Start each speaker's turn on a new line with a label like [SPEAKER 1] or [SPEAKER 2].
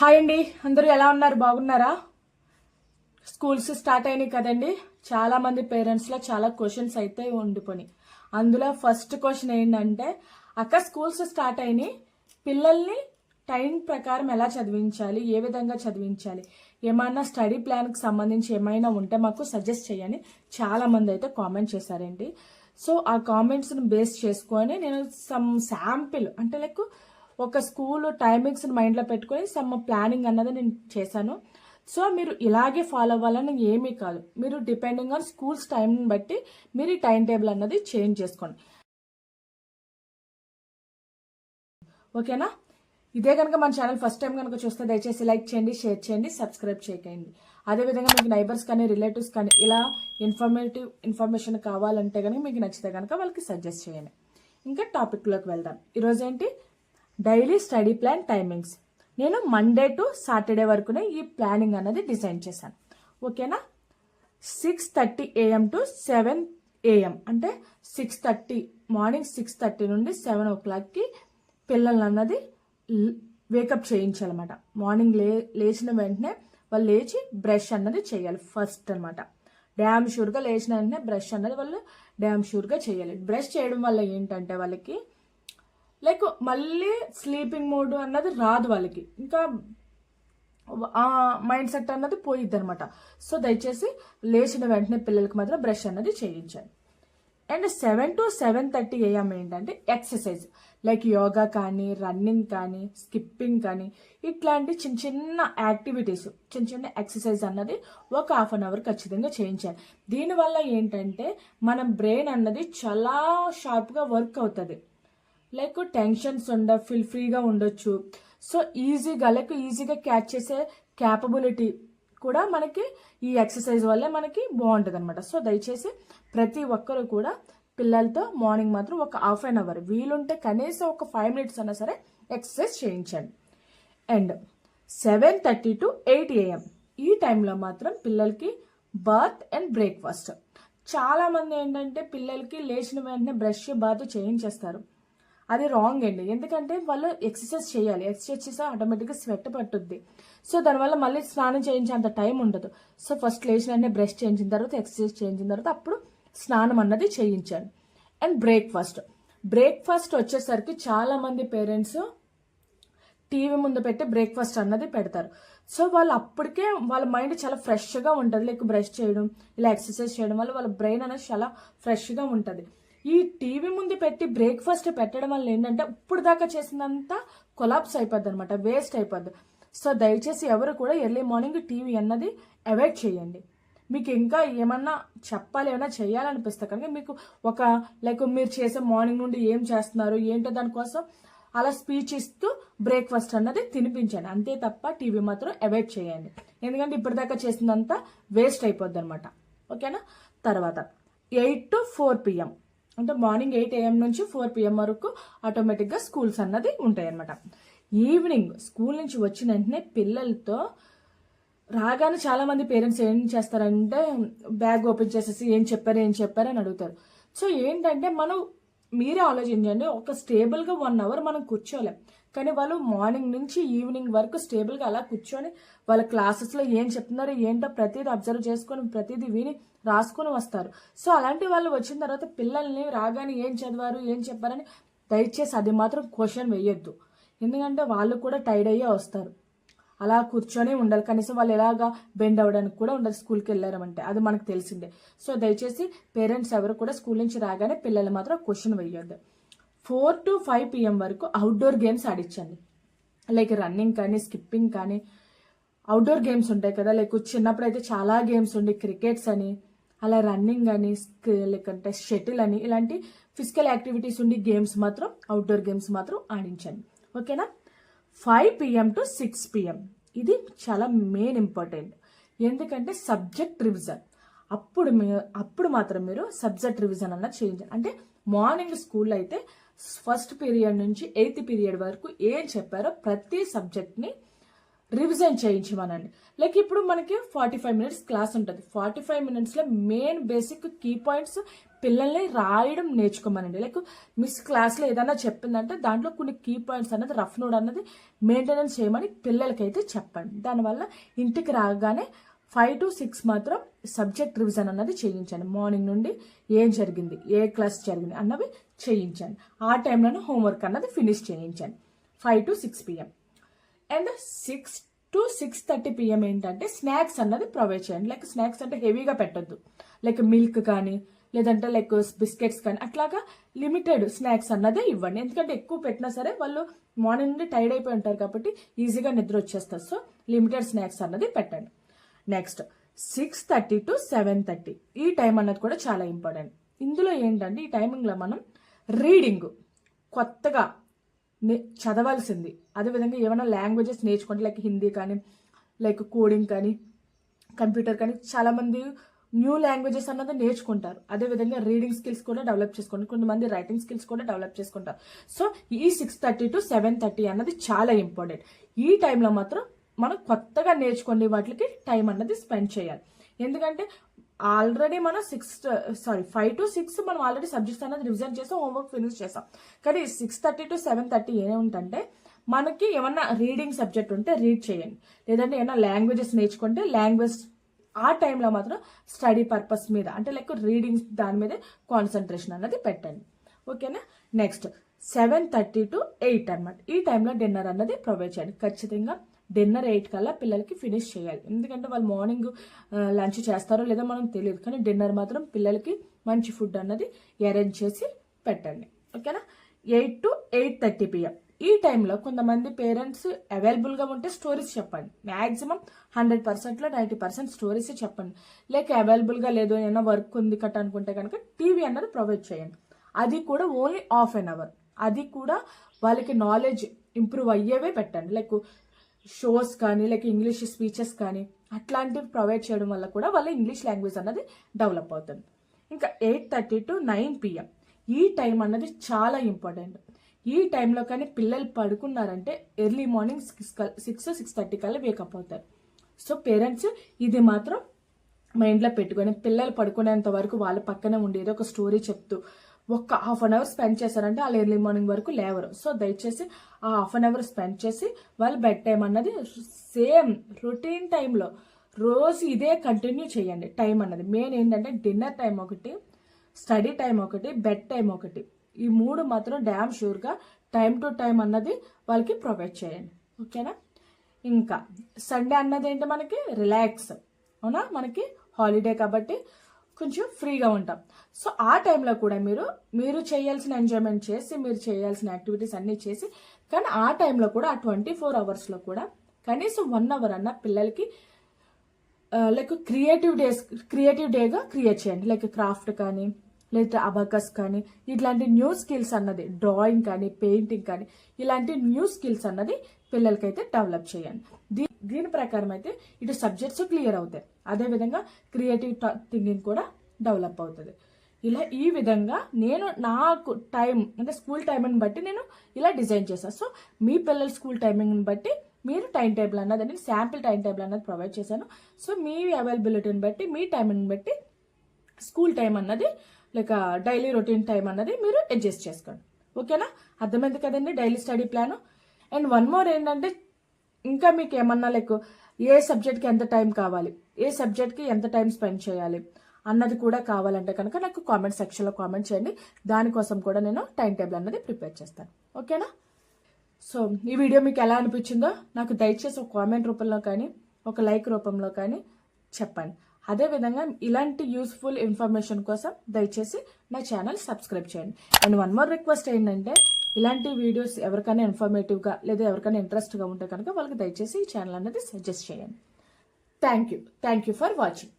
[SPEAKER 1] Hi అండి. అందరూ ఎలా ఉన్నారు? బాగున్నారా? స్కూల్స్ స్టార్ట్ అయినాయి కదండి. చాలా మంది పేరెంట్స్లో చాలా క్వశ్చన్స్ అయితే ఉండిపోయి అందులో ఫస్ట్ క్వశ్చన్ ఏంటంటే అక్క స్కూల్స్ స్టార్ట్ అయినాయి. పిల్లల్ని టైం ప్రకారం ఎలా చదివించాలి? ఏ విధంగా చదివించాలి? ఏమైనా స్టడీ ప్లాన్కి సంబంధించి ఏమైనా ఉంటే మాకు సజెస్ట్ చేయని చాలా మంది అయితే కామెంట్ చేశారండి. సో ఆ కామెంట్స్ని బేస్ చేసుకొని నేను సమ్ శాంపిల్ అంటే లైక్ ఒక స్కూల్ టైమింగ్స్ని మైండ్లో పెట్టుకొని సమ్ ప్లానింగ్ అన్నది నేను చేశాను. సో మీరు ఇలాగే ఫాలో అవ్వాలని ఏమీ కాదు. మీరు డిపెండింగ్ ఆన్ స్కూల్స్ టైంని బట్టి మీరు ఈ టైం టేబుల్ అన్నది చేంజ్ చేసుకోండి. ఓకేనా ఇదే కనుక మన ఛానల్ ఫస్ట్ టైం కనుక చూస్తే దయచేసి లైక్ చేయండి షేర్ చేయండి సబ్స్క్రైబ్ చేయకండి. అదేవిధంగా మీకు నైబర్స్ కానీ రిలేటివ్స్ కానీ ఇలా ఇన్ఫర్మేటివ్ ఇన్ఫర్మేషన్ కావాలంటే కనుక మీకు నచ్చితే కనుక వాళ్ళకి సజెస్ట్ చేయండి. ఇంకా టాపిక్లోకి వెళ్దాం. ఈరోజు ఏంటి? Daily study plan timings. నేను మండే టు సాటర్డే వరకునే ఈ ప్లానింగ్ అనేది డిజైన్ చేశాను. ఓకేనా? Six thirty AM to seven AM అంటే six thirty morning six thirty నుండి సెవెన్ ఓ క్లాక్కి పిల్లల్ని అన్నది వేకప్ చేయించాలన్నమాట. మార్నింగ్ లే లేచిన వెంటనే వాళ్ళు లేచి బ్రష్ అన్నది చేయాలి ఫస్ట్ అనమాట డ్యామ్ షూర్గా లేచిన వెంటనే బ్రష్ అన్నది వాళ్ళు డ్యామ్ షూర్గా చేయాలి. బ్రష్ చేయడం వల్ల ఏంటంటే వాళ్ళకి లైక్ మళ్ళీ స్లీపింగ్ మోడ్ అన్నది రాదు వాళ్ళకి. ఇంకా ఆ మైండ్ సెట్ అన్నది పోయిద్ది అనమాట సో దయచేసి లేచిన వెంటనే పిల్లలకి మాత్రం బ్రష్ అన్నది చేయించాలి and seven to seven thirty AM ఏంటంటే ఎక్సర్సైజ్. లైక్ యోగా కానీ రన్నింగ్ కానీ స్కిప్పింగ్ కానీ ఇట్లాంటి చిన్న చిన్న యాక్టివిటీస్ చిన్న చిన్న ఎక్సర్సైజ్ అన్నది ఒక హాఫ్ అన్ అవర్ ఖచ్చితంగా చేయించాలి. దీనివల్ల ఏంటంటే మన బ్రెయిన్ అన్నది చాలా షార్ప్గా వర్క్ అవుతుంది. లైక్ టెన్షన్స్ ఉండ ఫీల్ ఫ్రీగా ఉండొచ్చు. సో ఈజీగా లైక్ ఈజీగా క్యాచ్ చేసే క్యాపబిలిటీ కూడా మనకి ఈ ఎక్సర్సైజ్ వల్లే మనకి బాగుంటుంది అనమాట సో దయచేసి ప్రతి ఒక్కరు కూడా పిల్లలతో మార్నింగ్ మాత్రం ఒక హాఫ్ అన్ అవర్ వీలుంటే కనీసం ఒక ఫైవ్ మినిట్స్ అయినా సరే ఎక్సర్సైజ్ చేయించండి. And seven thirty to eight AM ఈ టైంలో మాత్రం పిల్లలకి బాత్ అండ్ బ్రేక్ఫాస్ట్ చాలామంది ఏంటంటే పిల్లలకి లేచిన వెంటనే బ్రష్ బాత్ చేయించేస్తారు. అది రాంగ్ అండి. ఎందుకంటే వాళ్ళు ఎక్సర్సైజ్ చేయాలి. ఎక్సర్సైజ్ చేస్తే ఆటోమేటిక్గా స్వెట్ పట్టుద్ది. సో దానివల్ల మళ్ళీ స్నానం చేయించేంత టైం ఉండదు. సో ఫస్ట్ లేచిన వెంటనే బ్రష్ చేయించిన తర్వాత ఎక్సర్సైజ్ చేయించిన తర్వాత అప్పుడు స్నానం అన్నది చేయించాలి. అండ్ బ్రేక్ఫాస్ట్ బ్రేక్ఫాస్ట్ వచ్చేసరికి చాలామంది పేరెంట్స్ టీవీ ముందు పెట్టి బ్రేక్ఫాస్ట్ అన్నది పెడతారు. సో వాళ్ళు అప్పటికే వాళ్ళ మైండ్ చాలా ఫ్రెష్గా ఉంటుంది. లైక్ బ్రష్ చేయడం ఇలా ఎక్సర్సైజ్ చేయడం వల్ల వాళ్ళ బ్రెయిన్ అనేది చాలా ఫ్రెష్గా ఉంటుంది. ఈ టీవీ ముందు పెట్టి బ్రేక్ఫాస్ట్ పెట్టడం వల్ల ఏంటంటే ఇప్పుడు దాకా చేసినంత కొలాప్స్ అయిపోద్ది అనమాట వేస్ట్ అయిపోద్ది. సో దయచేసి ఎవరు కూడా ఎర్లీ మార్నింగ్ టీవీ అన్నది అవాయిడ్ చేయండి. మీకు ఇంకా ఏమన్నా చెప్పాలి ఏమైనా చేయాలనిపిస్తే కనుక మీకు ఒక లైక్ మీరు చేసే మార్నింగ్ నుండి ఏం చేస్తున్నారు ఏంటో దానికోసం అలా స్పీచ్ ఇస్తూ బ్రేక్ఫాస్ట్ అన్నది తినిపించండి. అంతే తప్ప టీవీ మాత్రం అవాయిడ్ చేయండి. ఎందుకంటే ఇప్పటిదాకా చేసినంత వేస్ట్ అయిపోద్ది అనమాట ఓకేనా తర్వాత ఎయిట్ టు ఫోర్ పిఎం అంటే మార్నింగ్ ఎయిట్ ఏఎం నుంచి ఫోర్ పిఎం వరకు ఆటోమేటిక్గా స్కూల్స్ అన్నది ఉంటాయి అనమాట ఈవినింగ్ స్కూల్ నుంచి వచ్చిన వెంటనే పిల్లలతో రాగానే చాలా మంది పేరెంట్స్ ఏం చేస్తారంటే బ్యాగ్ ఓపెన్ చేసేసి ఏం చెప్పారు ఏం చెప్పారు అని అడుగుతారు. సో ఏంటంటే మనం మీరే ఆలోచించండి ఒక స్టేబుల్గా వన్ అవర్ మనం కూర్చోలేం. కానీ వాళ్ళు మార్నింగ్ నుంచి ఈవినింగ్ వరకు స్టేబుల్గా అలా కూర్చొని వాళ్ళ క్లాసెస్లో ఏం చెప్తున్నారో ఏంటో ప్రతిదీ అబ్జర్వ్ చేసుకొని ప్రతిదీ విని రాసుకొని వస్తారు. సో అలాంటి వాళ్ళు వచ్చిన తర్వాత పిల్లల్ని రాగానే ఏం చదివారు ఏం చెప్పారని దయచేసి అది మాత్రం క్వశ్చన్ వేయొద్దు. ఎందుకంటే వాళ్ళు కూడా టైర్డ్ అయ్యే వస్తారు. అలా కూర్చొని ఉండాలి. కనీసం వాళ్ళు ఎలాగా బెండ్ అవ్వడానికి కూడా ఉండదు స్కూల్కి వెళ్ళారంటే. అది మనకు తెలిసిందే. సో దయచేసి పేరెంట్స్ ఎవరు కూడా స్కూల్ నుంచి రాగానే పిల్లలు మాత్రం క్వశ్చన్ వేయొద్దు. ఫోర్ టు ఫైవ్ పిఎం వరకు అవుట్డోర్ గేమ్స్ ఆడించండి లైక్ రన్నింగ్ కానీ స్కిప్పింగ్ కానీ అవుట్డోర్ గేమ్స్ ఉంటాయి కదా. లైక్ చిన్నప్పుడు అయితే చాలా గేమ్స్ ఉండే. క్రికెట్స్ అని అలా రన్నింగ్ అని లేకంటే షటిల్ అని ఇలాంటి ఫిజికల్ యాక్టివిటీస్ ఉండి గేమ్స్ మాత్రం అవుట్డోర్ గేమ్స్ మాత్రం ఆడించండి. ఓకేనా five PM to six PM ఇది చాలా మెయిన్ ఇంపార్టెంట్ ఎందుకంటే సబ్జెక్ట్ రివిజన్ అప్పుడు మీ అప్పుడు మాత్రం మీరు సబ్జెక్ట్ రివిజన్ అన్నది చేయించాలి అంటే మార్నింగ్ స్కూల్లో అయితే ఫస్ట్ పీరియడ్ నుంచి ఎయిత్ పీరియడ్ వరకు ఏం చెప్పారో ప్రతి సబ్జెక్ట్ని రివిజన్ చేయించమనండి. లైక్ ఇప్పుడు మనకి ఫార్టీ ఫైవ్ మినిట్స్ క్లాస్ ఉంటుంది. ఫార్టీ ఫైవ్ మినిట్స్లో మెయిన్ బేసిక్ కీ పాయింట్స్ పిల్లల్ని రాయడం నేర్చుకోమనండి. లైక్ మిస్ క్లాస్లో ఏదైనా చెప్పిందంటే దాంట్లో కొన్ని కీ పాయింట్స్ అన్నది రఫ్ నోడ్ అన్నది మెయింటెనెన్స్ చేయమని పిల్లలకైతే చెప్పండి. దానివల్ల ఇంటికి రాగానే ఫైవ్ టు సిక్స్ మాత్రం సబ్జెక్ట్ రివిజన్ అన్నది చేయించండి. మార్నింగ్ నుండి ఏం జరిగింది ఏ క్లాస్ జరిగింది అన్నవి చేయించండి. ఆ టైంలోనే హోంవర్క్ అన్నది ఫినిష్ చేయించండి. Five to six PM and six to six thirty PM ఏంటంటే స్నాక్స్ అన్నది ప్రొవైడ్ చేయండి. లైక్ స్నాక్స్ అంటే హెవీగా పెట్టద్దు. లైక్ మిల్క్ కానీ లేదంటే లైక్ బిస్కెట్స్ కానీ అట్లాగా లిమిటెడ్ స్నాక్స్ అన్నదే ఇవ్వండి. ఎందుకంటే ఎక్కువ పెట్టినా సరే వాళ్ళు మార్నింగ్ నుండి టైర్డ్ అయిపోయి ఉంటారు కాబట్టి ఈజీగా నిద్ర వచ్చేస్తారు సో లిమిటెడ్ స్నాక్స్ అన్నది పెట్టండి. Next six thirty to seven thirty ఈ టైం అన్నది కూడా చాలా ఇంపార్టెంట్ ఇందులో ఏంటంటే ఈ టైమింగ్లో మనం రీడింగ్ కొత్తగా నే- చదవాల్సింది. అదేవిధంగా ఏమైనా లాంగ్వేజెస్ నేర్చుకుంటే లైక్ హిందీ కానీ లైక్ కోడింగ్ కానీ కంప్యూటర్ కానీ చాలామంది న్యూ లాంగ్వేజెస్ అన్నది నేర్చుకుంటారు. అదేవిధంగా రీడింగ్ స్కిల్స్ కూడా డెవలప్ చేసుకుంటారు. కొంతమంది రైటింగ్ స్కిల్స్ కూడా డెవలప్ చేసుకుంటారు. సో ఈ six thirty to seven thirty అన్నది చాలా ఇంపార్టెంట్ ఈ టైంలో మాత్రం మనం కొత్తగా నేర్చుకునే వాటికి టైం అన్నది స్పెండ్ చేయాలి. ఎందుకంటే ఆల్రెడీ మనం six sorry five to six మనం ఆల్రెడీ సబ్జెక్ట్స్ అనేది రివిజన్ చేసాం హోంవర్క్ ఫినిష్ చేసాం కానీ six thirty to seven thirty ఏముంటంటే మనకి ఏమన్నా రీడింగ్ సబ్జెక్ట్ ఉంటే రీడ్ చేయండి. లేదంటే ఏమన్నా లాంగ్వేజెస్ నేర్చుకుంటే లాంగ్వేజ్ ఆ టైంలో మాత్రం స్టడీ పర్పస్ మీద అంటే లైక్ రీడింగ్ దాని మీదే కాన్సన్ట్రేషన్ అన్నది పెట్టండి. ఓకేనా? Next seven thirty to eight అనమాట ఈ టైంలో డిన్నర్ అన్నది ప్రొవైడ్ చేయండి. ఖచ్చితంగా డిన్నర్ ఎయిట్ కల్లా పిల్లలకి ఫినిష్ చేయాలి. ఎందుకంటే వాళ్ళు మార్నింగ్ లంచ్ చేస్తారో లేదో మనం తెలియదు. కానీ డిన్నర్ మాత్రం పిల్లలకి మంచి ఫుడ్ అన్నది అరేంజ్ చేసి పెట్టండి. ఓకేనా? Eight to eight thirty PM ఈ టైంలో కొంతమంది పేరెంట్స్ అవైలబుల్గా ఉంటే స్టోరీస్ చెప్పండి. మ్యాక్సిమం హండ్రెడ్ పర్సెంట్లో నైంటీ పర్సెంట్ స్టోరీస్ చెప్పండి. లేక అవైలబుల్గా లేదు ఏమైనా వర్క్ ఉంది కట్ట అనుకుంటే కనుక టీవీ అన్నది ప్రొవైడ్ చేయండి. అది కూడా ఓన్లీ హాఫ్ అన్ అవర్. అది కూడా వాళ్ళకి నాలెడ్జ్ ఇంప్రూవ్ అయ్యేవే పెట్టండి. లైక్ షోస్ కానీ లైక్ ఇంగ్లీష్ స్పీచెస్ కానీ అట్లాంటివి ప్రొవైడ్ చేయడం వల్ల కూడా వాళ్ళ ఇంగ్లీష్ లాంగ్వేజ్ అన్నది డెవలప్ అవుతుంది. ఇంకా eight thirty to nine PM ఈ టైం అన్నది చాలా ఇంపార్టెంట్ ఈ టైంలో కానీ పిల్లలు పడుకున్నారంటే early morning six six six thirty కల్లా వేకప్ అవుతారు. సో పేరెంట్స్ ఇది మాత్రం మైండ్లో పెట్టుకొని పిల్లలు పడుకునేంత వరకు వాళ్ళ పక్కనే ఉండి ఏదో ఒక స్టోరీ చెప్తూ ఒక్క హాఫ్ అన్ అవర్ స్పెండ్ చేశారంటే వాళ్ళు ఎర్లీ మార్నింగ్ వరకు లేవరు. సో దయచేసి ఆ హాఫ్ అన్ అవర్ స్పెండ్ చేసి వాళ్ళు బెడ్ టైం అన్నది సేమ్ రొటీన్ టైంలో రోజు ఇదే కంటిన్యూ చేయండి టైం అన్నది. మెయిన్ ఏంటంటే డిన్నర్ టైం ఒకటి స్టడీ టైం ఒకటి బెడ్ టైం ఒకటి. ఈ మూడు మాత్రం డ్యామ్ షూర్గా టైం టు టైం అన్నది వాళ్ళకి ప్రొవైడ్ చేయండి. ఓకేనా? ఇంకా సండే అన్నది ఏంటి మనకి? రిలాక్స్. అవునా? మనకి హాలిడే కాబట్టి కొంచెం ఫ్రీగా ఉంటాం. సో ఆ టైంలో కూడా మీరు మీరు చేయాల్సిన ఎంజాయ్మెంట్ చేసి మీరు చేయాల్సిన యాక్టివిటీస్ అన్నీ చేసి కానీ ఆ టైంలో కూడా ఆ ట్వంటీ ఫోర్ అవర్స్లో కూడా కనీసం వన్ అవర్ అన్న పిల్లలకి లైక్ క్రియేటివ్ డేస్ క్రియేటివ్ డేగా క్రియేట్ చేయండి. లైక్ క్రాఫ్ట్ కానీ లేదా అబకస్ కానీ ఇట్లాంటి న్యూ స్కిల్స్ అన్నది డ్రాయింగ్ కానీ పెయింటింగ్ కానీ ఇలాంటి న్యూ స్కిల్స్ అన్నది పిల్లలకైతే డెవలప్ చేయండి. దీ దీని ప్రకారం అయితే ఇటు సబ్జెక్ట్స్ క్లియర్ అవుతాయి. అదేవిధంగా క్రియేటివ్ థింకింగ్ కూడా డెవలప్ అవుతుంది. ఇలా ఈ విధంగా నేను నాకు టైం అంటే స్కూల్ టైమింగ్ని బట్టి నేను ఇలా డిజైన్ చేశాను సో మీ పిల్లల స్కూల్ టైమింగ్ని బట్టి మీరు టైం టేబుల్ అన్నది నేను శాంపిల్ టైం టేబుల్ అన్నది ప్రొవైడ్ చేశాను. సో మీ అవైలబిలిటీని బట్టి మీ టైమింగ్ని బట్టి స్కూల్ టైం అన్నది లైక్ డైలీ రొటీన్ టైం అన్నది మీరు అడ్జస్ట్ చేసుకోండి. ఓకేనా? అర్థమైంది కదండి daily study plan? And one more ఏంటంటే ఇంకా మీకు ఏమన్నా లైక్ ఏ సబ్జెక్ట్కి ఎంత టైం కావాలి? ఏ సబ్జెక్ట్కి ఎంత టైం స్పెండ్ చేయాలి? అన్నది కూడా కావాలంటే కనుక నాకు కామెంట్ సెక్షన్లో కామెంట్ చేయండి. దానికోసం కూడా నేను టైం టేబుల్ అన్నది ప్రిపేర్ చేస్తాను. ఓకేనా? సో ఈ వీడియో మీకు ఎలా అనిపించిందో నాకు దయచేసి ఒక కామెంట్ రూపంలో కానీ ఒక లైక్ రూపంలో కానీ చెప్పండి. అదేవిధంగా ఇలాంటి యూస్ఫుల్ ఇన్ఫర్మేషన్ కోసం దయచేసి నా ఛానల్ సబ్స్క్రైబ్ చేయండి. అండ్ వన్ మోర్ రిక్వెస్ట్ ఏంటంటే ఇలాంటి వీడియోస్ ఎవరికైనా ఇన్ఫర్మేటివ్గా లేదా ఎవరికైనా ఇంట్రెస్ట్గా ఉంటే కనుక వాళ్ళకి దయచేసి ఈ ఛానల్ అనేది సజెస్ట్ చేయండి. Thank you thank you for watching